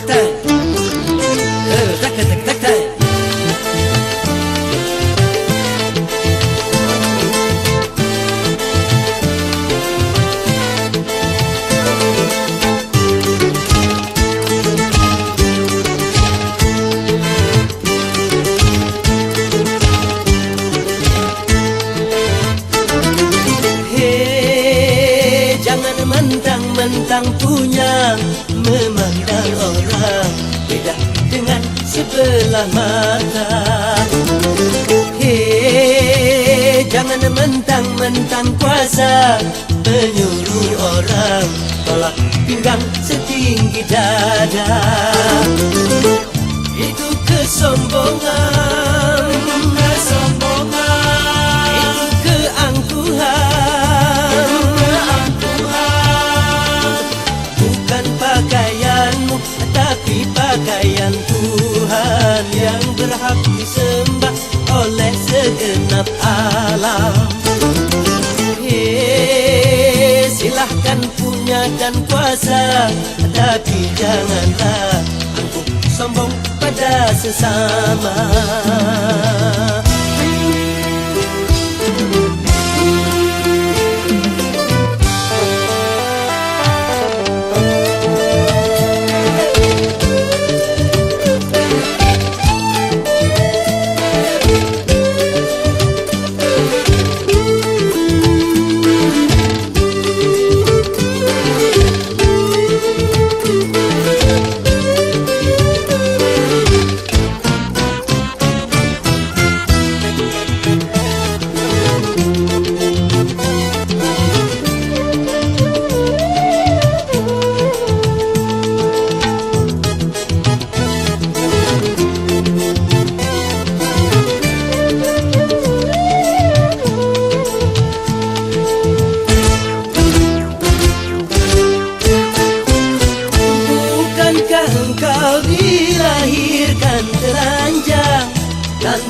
tá, tá. Mentang-mentang punya memandang orang beda dengan sebelah mata. Hei, jangan mentang-mentang kuasa menyuruh orang tolak pinggang setinggi dada. Itu kesombongan, berhak disembah oleh segenap alam. Hei, silahkan punya dan kuasa, tapi janganlah angkuh sombong pada sesama.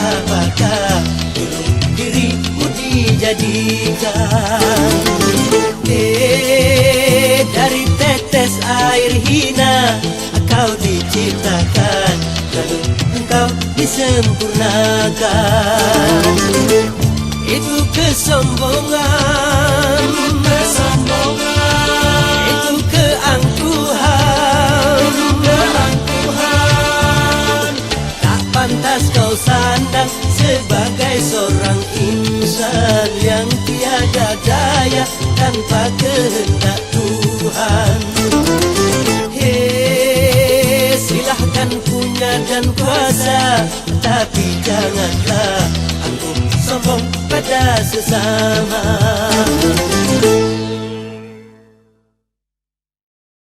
apakah dirimu dijadikan? Eh, dari tetes air hina Kau diciptakan Lalu engkau disempurnakan. Itu Kesombongan insan Yang tiada daya tanpa kehendak Tuhan. Hei, silahkan punya dan kuasa Tapi janganlah aku sombong pada sesama